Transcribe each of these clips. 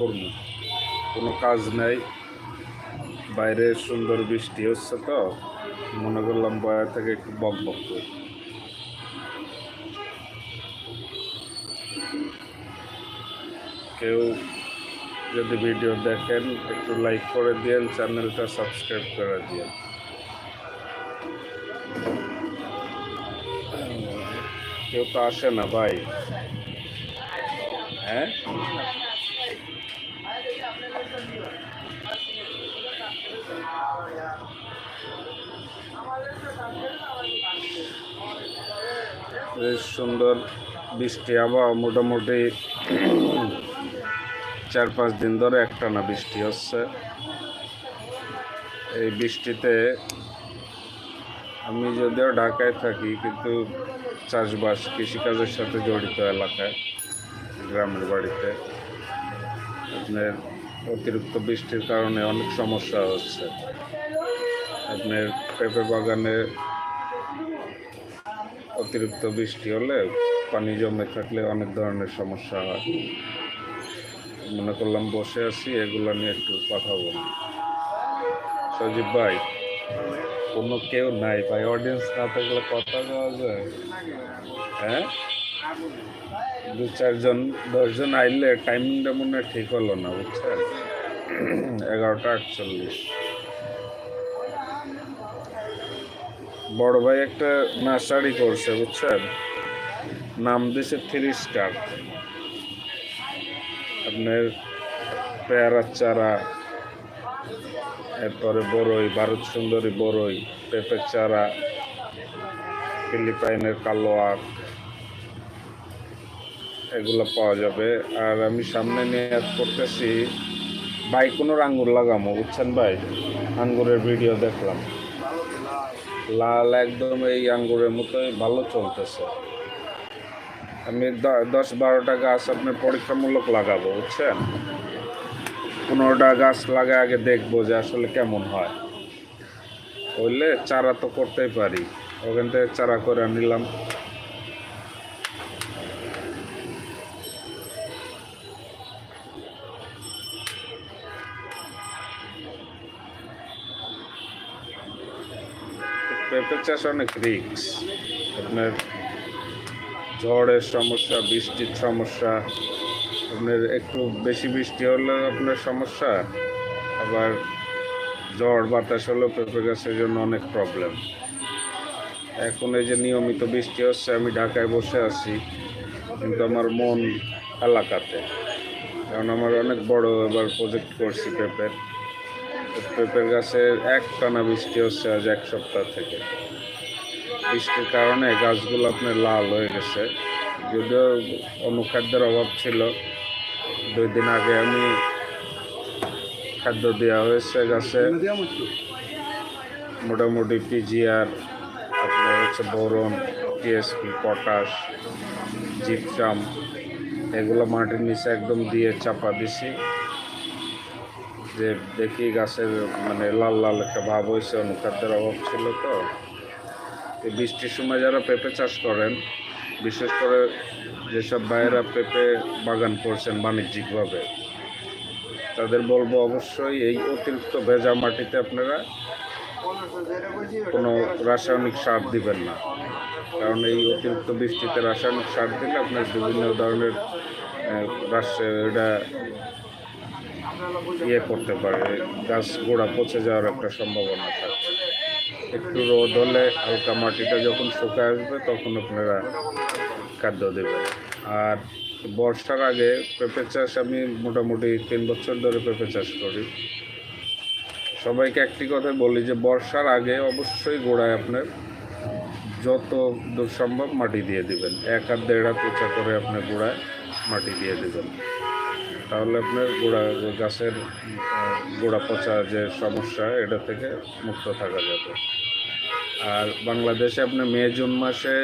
করব কোনো কাজ নেই। বাইরে সুন্দর বৃষ্টি হচ্ছে তো। মনে করলাম বয়া থেকে একটু বক বক করি। কেউ যদি ভিডিও দেখেন, একটু লাইক করে দিয়েন, চ্যানেলটা সাবস্ক্রাইব করে দিয়েন। কেউ তো আসে না ভাই। হ্যাঁ? বেশ সুন্দর বৃষ্টি আবহাওয়া মোটামুটি চার পাঁচ দিন ধরে একটানা বৃষ্টি হচ্ছে। এই বৃষ্টিতে আমি যদিও ঢাকায় থাকি, কিন্তু চাষবাস কৃষিকাজের সাথে জড়িত এলাকায়, গ্রামের বাড়িতে। আপনার অতিরিক্ত বৃষ্টির কারণে অনেক সমস্যা হচ্ছে। আপনার পেঁপে বাগানে অতিরিক্ত বৃষ্টি হলে পানি জমে থাকলে অনেক ধরনের সমস্যা হয়। মনে করলাম বসে আছি, এগুলো নিয়ে একটু কথা বলি সজীব ভাই, কোনো কেউ নাই ভাই অডিয়েন্স না থাকলে কথা বলা যায়। হ্যাঁ? দু চারজন, দশজন আইলে টাইমিংটা মনে ঠিক হলো না, বুঝছেন? এগারোটা আটচল্লিশ। বড় ভাই একটা নার্সারি করছে, বুঝছেন? নাম দিয়েছে থ্রি স্টার আপনার পেয়ারার চারা, এরপরে বড়ই ভারত সুন্দরী বড়ই পেঁপের চারা, ফিলিপাইনের কালো আখ, এগুলো পাওয়া যাবে। আর আমি সামনে নিয়ে করতেছি ভাই কোনো আঙ্গুর লাগামো, বুঝছেন ভাই? আঙ্গুরের ভিডিও দেখলাম। লাল একদম এই আঙ্গুরের মতোই, ভালো চলতেছে। আমি দশ বারোটা গাছ আপনার পরীক্ষামূলক লাগাবো, বুঝছেন? পনেরোটা গাছ লাগায় আগে দেখব যে আসলে কেমন হয়। হইলে চারা তো করতেই পারি। ওখান থেকে চারা করে নিলাম পেঁপে অনেক রিক্স আপনার ঝড়ের সমস্যা, বৃষ্টির সমস্যা, আপনার একটু বেশি বৃষ্টি হলে আপনার সমস্যা, আবার ঝড়, বাতাস হলেও পেঁপে গাছের জন্য অনেক প্রবলেম এখন এই যে নিয়মিত বৃষ্টি হচ্ছে, আমি ঢাকায় বসে আছি, কিন্তু আমার মন এলাকাতে। কারণ আমার অনেক বড় এবার প্রজেক্ট করছি পেঁপের। পেঁপের গাছের এক টানা বৃষ্টি হচ্ছে আজ এক সপ্তাহ থেকে। বৃষ্টির কারণে গাছগুলো আপনার লাল হয়ে গেছে। যদিও অনুখাদ্যের অভাব ছিল, দুই দিন আগে আমি খাদ্য দেওয়া হয়েছে গাছে। মোটামুটি পিজিআর, আপনার হচ্ছে বোরন, টিএসপি, পটাশ, জিপসাম, এগুলো মাটির নিচে একদম দিয়ে চাপা দিছি। যে দেখি গাছের মানে লাল লাল একটা ভাব হয়েছে, অনুখাদ্যের অভাব ছিল তো। বৃষ্টির সময় যারা পেঁপে চাষ করেন, বিশেষ করে যেসব ভাইয়েরা পেঁপে বাগান করছেন বাণিজ্যিকভাবে, তাদের বলব অবশ্যই এই অতিরিক্ত ভেজা মাটিতে আপনারা কোনো রাসায়নিক সার দিবেন না। কারণ এই অতিরিক্ত বৃষ্টিতে রাসায়নিক সার দিলে আপনার বিভিন্ন ধরনের এটা ইয়ে করতে পারে, গাছ গোড়া পচে যাওয়ার একটা সম্ভাবনা থাকে। একটু রোদ হলে হালকা মাটিটা যখন শুকায় আসবে, তখন আপনারা খাদ্য দেবেন। আর বর্ষার আগে পেঁপে চাষ আমি মোটামুটি তিন বছর ধরে পেঁপে চাষ করি। সবাইকে একটি কথা বলি যে, বর্ষার আগে অবশ্যই গোড়ায় আপনার যত দূর সম্ভব মাটি দিয়ে দিবেন। এক হাত দেড় হাত উঁচা করে আপনার গোড়ায় মাটি দিয়ে দিবেন। তাহলে আপনার গোড়া গাছের গোড়া পচা যে সমস্যা, এটা থেকে মুক্ত থাকা যাবে। আর বাংলাদেশে আপনার মে, জুন মাসে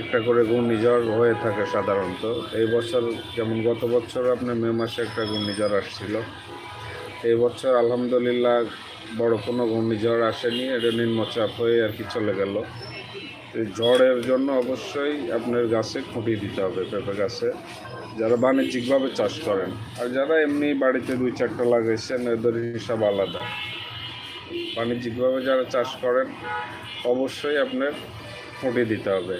একটা করে ঘূর্ণিঝড় হয়ে থাকে সাধারণত। এই বছর যেমন গত বছর আপনার মে মাসে একটা ঘূর্ণিঝড় আসছিল। এই বছর আলহামদুলিল্লাহ বড় কোনো ঘূর্ণিঝড় আসেনি, এটা নিম্নচাপ হয়ে আর কি চলে গেল। ঝড়ের জন্য অবশ্যই আপনার গাছে খুঁটি দিতে হবে, পেঁপে গাছে। যারা বাণিজ্যিকভাবে চাষ করেন, আর যারা এমনি বাড়িতে দুই চারটা লাগাইছেন, এদের হিসাব আলাদা। বাণিজ্যিকভাবে যারা চাষ করেন, অবশ্যই আপনার ফুটে দিতে হবে।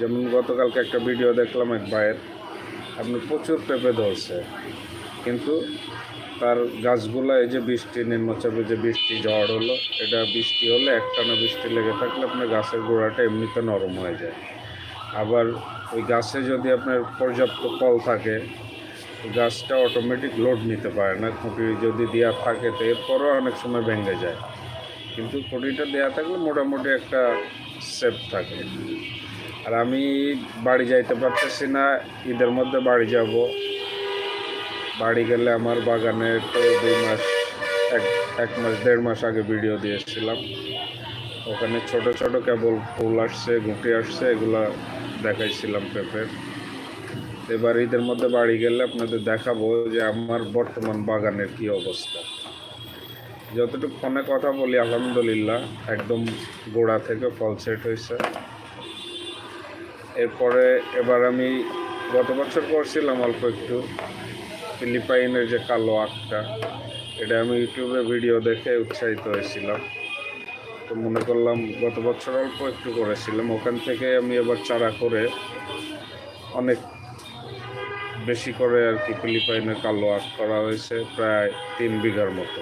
যেমন গতকালকে একটা ভিডিও দেখলাম এক ভাইয়ের, আপনি প্রচুর পেঁপে ধরছে, কিন্তু তার গাছগুলো এই যে বৃষ্টি নিম্নচাপে যে বৃষ্টি, ঝড় হলো, এটা বৃষ্টি হলে একটানা বৃষ্টি লেগে থাকলে আপনার গাছের গোড়াটা এমনিতে নরম হয়ে যায়। আবার ওই গাছে যদি আপনার পর্যাপ্ত ফল থাকে গাছটা অটোমেটিক লোড নিতে পারে না। খুঁটি যদি দেওয়া থাকে, তো এরপরও অনেক সময় ভেঙে যায়। কিন্তু খুঁটিটা দেওয়া থাকলে মোটামুটি একটা সেফ থাকে। আর আমি বাড়ি যাইতে পারতেছি না, ঈদের মধ্যে বাড়ি যাব। বাড়ি গেলে আমার বাগানে তো দুই মাস, এক এক মাস, দেড় মাস আগে ভিডিও দিয়েছিলাম। ওখানে ছোট ছোট কেবল ফুল আসছে, গুটি আসছে, এগুলা দেখাইছিলাম পেঁপের। এবার ঈদের মধ্যে বাড়ি গেলে আপনাদের দেখাবো যে আমার বর্তমান বাগানের কি অবস্থা। যতটুকু ফোনে কথা বলি, আলহামদুলিল্লাহ, একদম গোড়া থেকে ফল সেট হয়েছে। এরপরে এবার আমি গত বছর করছিলাম অল্প একটু ফিলিপাইনের যে কালো আখটা, এটা আমি ইউটিউবে ভিডিও দেখে উৎসাহিত হয়েছিলাম। তো মনে করলাম গত বছর অল্প একটু করেছিলাম। ওখান থেকে আমি এবার চারা করে অনেক বেশি করে আর কি ফিলিপাইনের কালো আখ করা হয়েছে, প্রায় তিন বিঘার মতো।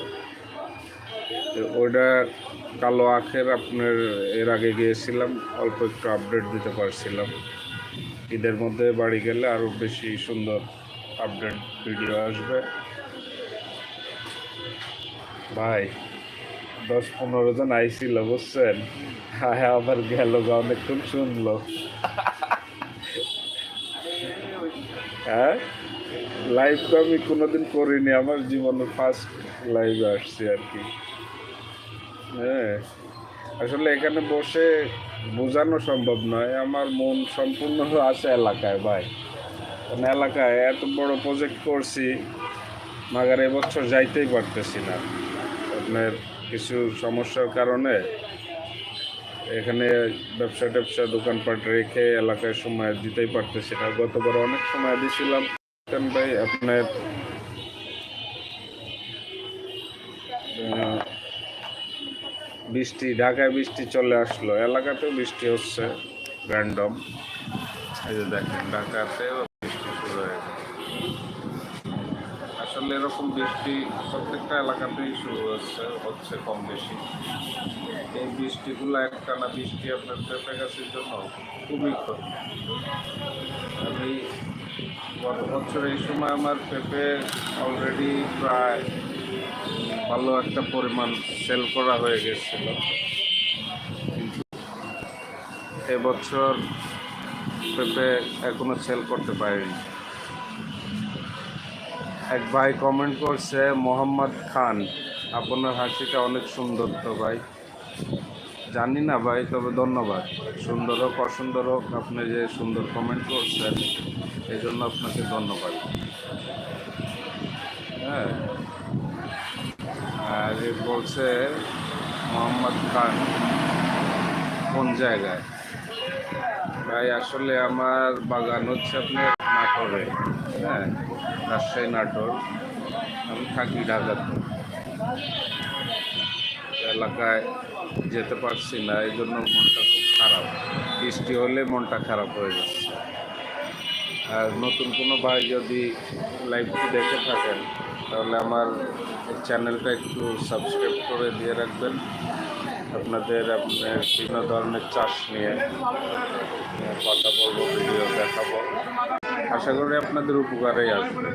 তো ওইটা কালো আখের আপনার এর আগে গিয়েছিলাম, অল্প একটু আপডেট দিতে পারছিলাম। ঈদের মধ্যে বাড়ি গেলে আরও বেশি সুন্দর আপডেট ভিডিও আসবে। ভাই দশ পনেরো জন আইছিল, বুঝছেন? হ্যাঁ আবার গেল, গা অনেকক্ষণ শুনলো। হ্যাঁ? লাইভ তো আমি কোনোদিন করিনি, আমার জীবনে ফার্স্ট লাইভে আসছি আর কি। হ্যাঁ? আসলে এখানে বসে বোঝানো সম্ভব নয়, আমার মন সম্পূর্ণ আছে এলাকায়, ভাই। কারণ এলাকায় এত বড় প্রজেক্ট করছি, মাগার এবছর যাইতেই পারতেছি না। আপনার কিছু সমস্যার কারণে এখানে ব্যবসা ট্যাবসা দোকানপাট রেখে এলাকায় সময় দিতেই পারতেছি না। গতবার অনেক সময় দিয়েছিলাম ভাই, আপনার বৃষ্টি, ঢাকায় বৃষ্টি চলে আসলো। এলাকাতেও বৃষ্টি হচ্ছে র্যান্ডম এই যে দেখেন, ঢাকাতেও আসলে এরকম বৃষ্টি প্রত্যেকটা এলাকাতেই শুরু হচ্ছে হচ্ছে কম বেশি। এই বৃষ্টিগুলো একটানা বৃষ্টি আপনার পেঁপে গাছের জন্য খুবই ক্ষতি। আমি গত বছর এই সময় আমার পেঁপে অলরেডি প্রায় ভালো একটা পরিমাণ সেল করা হয়ে গেছিল। এবছর পেঁপে এখনও সেল করতে পারিনি। এক ভাই কমেন্ট করছে, মোহাম্মদ খান, আপনার হাসিটা অনেক সুন্দর তো ভাই। জানি না ভাই, তবে ধন্যবাদ। সুন্দর হোক, অসুন্দর হোক, আপনি যে সুন্দর কমেন্ট করছেন, এই জন্য আপনাকে ধন্যবাদ। হ্যাঁ। আর বলছে, মোহাম্মদ খান, কোন জায়গায়? ভাই, আসলে আমার বাগান হচ্ছে আপনার নাটোরে। হ্যাঁ রাজশাহী নাটোর, আমি থাকি ঢাকাতে এলাকায় যেতে পারছি না এই জন্য মনটা খুব খারাপ। বৃষ্টি হলে মনটা খারাপ হয়ে যাচ্ছে। আর নতুন কোনো ভাই যদি লাইভটি দেখে থাকেন, তাহলে আমার চ্যানেলটা একটু সাবস্ক্রাইব করে দিয়ে রাখবেন। আপনাদের আপনার বিভিন্ন ধরনের চাষ নিয়ে কথা বলব ভিডিও দেখাবো। আশা করি আপনাদের উপকারেই আসবে।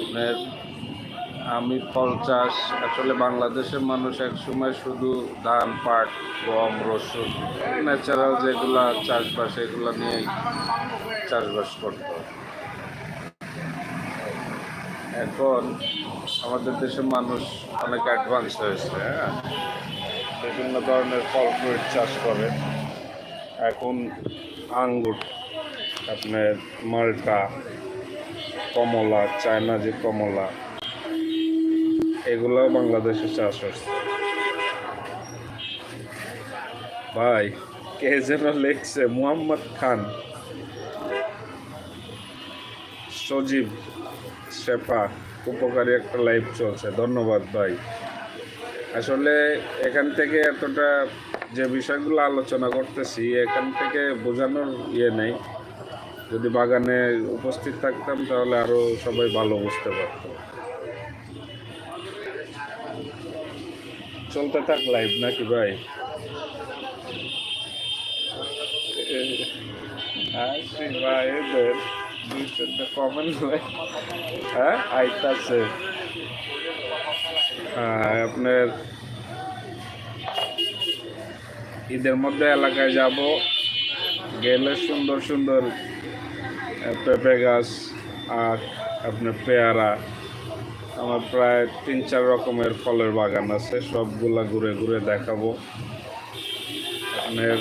আপনার আমি ফল চাষ, আসলে বাংলাদেশের মানুষ একসময় শুধু ধান, পাট, গম, রসুন ন্যাচারাল যেগুলো চাষবাস, এগুলো নিয়েই চাষবাস করতো। এখন আমাদের দেশের মানুষ অনেক অ্যাডভান্স হয়েছে হ্যাঁ? বিভিন্ন ধরনের ফল ফ্রুট চাষ করে। এখন আঙ্গুর, আপনার মাল্টা, কমলা, চায়না যে কমলা, এগুলো বাংলাদেশে চাষ হচ্ছে। ভাই, কে যেন লিখছে, মুহাম্মদ খান। সজীব শেপা উপকারী একটা লাইফ চলছে। ধন্যবাদ ভাই। আসলে এখান থেকে এতটা যে বিষয়গুলো আলোচনা করতেছি, এখান থেকে বোঝানোর ইয়ে নেই। যদি বাগানে উপস্থিত থাকতাম, তাহলে আরও সবাই ভালো বুঝতে পারত। চলতে থাক লাইভ নাকি ভাই? আসি ভাই এদের হ্যাঁ হ্যাঁ আপনার ঈদের মধ্যে এলাকায় যাব। গেলে সুন্দর সুন্দর পেঁপে গাছ আর আপনার পেয়ারা। আমার প্রায় তিন, চার রকমের ফলের বাগান আছে, সবগুলা ঘুরে ঘুরে দেখাবো। আপনার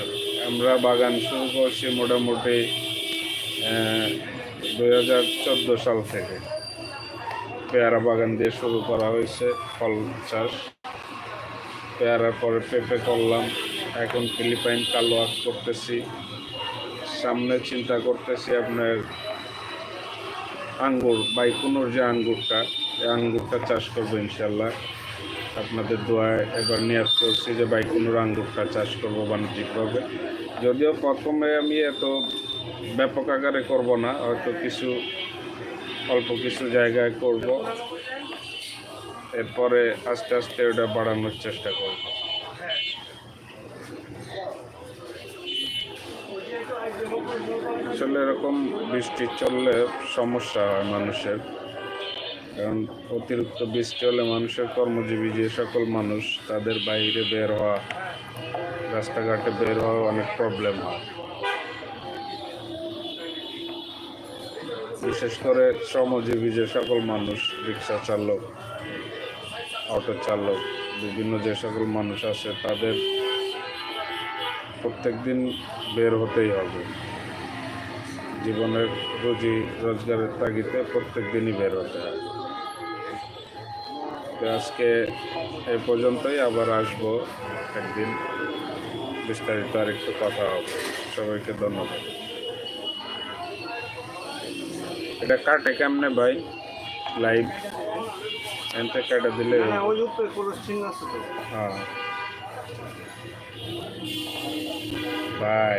আমরা বাগান শুরু করছি মোটামুটি দুই হাজার চোদ্দ সাল থেকে। পেয়ারা বাগান দিয়ে শুরু করা হয়েছে, ফল চাষ। পেয়ারার পরে পেঁপে করলাম। এখন ফিলিপাইন কালো আখ করতেছি। সামনে চিন্তা করতেছি আপনার আঙ্গুর, বাইকুনোর যে আঙ্গুরটা, এই আঙ্গুরটা চাষ করব ইনশাল্লাহ আপনাদের দোয়ায় এবার নিয়াজ করছি যে বাইকুনোর আঙ্গুরটা চাষ করব বাণিজ্যিকভাবে। যদিও প্রথমে আমি এত ব্যাপক আকারে করব না, হয়তো কিছু, অল্প কিছু জায়গায় করব। এরপরে আস্তে আস্তে ওটা বাড়ানোর চেষ্টা করব। আসলে এরকম বৃষ্টি চললে সমস্যা হয় মানুষের। কারণ অতিরিক্ত বৃষ্টি হলে মানুষের কর্মজীবী যে সকল মানুষ, তাদের বাইরে বের হওয়া, রাস্তাঘাটে বের হওয়া অনেক প্রবলেম হয়। বিশেষ করে শ্রমজীবী যে সকল মানুষ, রিক্সা চালক, অটো চালক, বিভিন্ন যে সকল মানুষ আছে, তাদের প্রত্যেক দিন বের হতেই হবে। জীবনের রুজি রোজগারের তাগিদে প্রত্যেক দিনই বের হতে হয়। তো আজকে এই পর্যন্তই আবার আসব একদিন। বিস্তারিত আর একটু কথা হবে। সবাইকে ধন্যবাদ। এটা কাটে কেমনে ভাই? লাইভ? এনতে কাটে দিলে হ্যাঁ ওই উপরে কোনো সিং আছে তো। হ্যাঁ। বাই।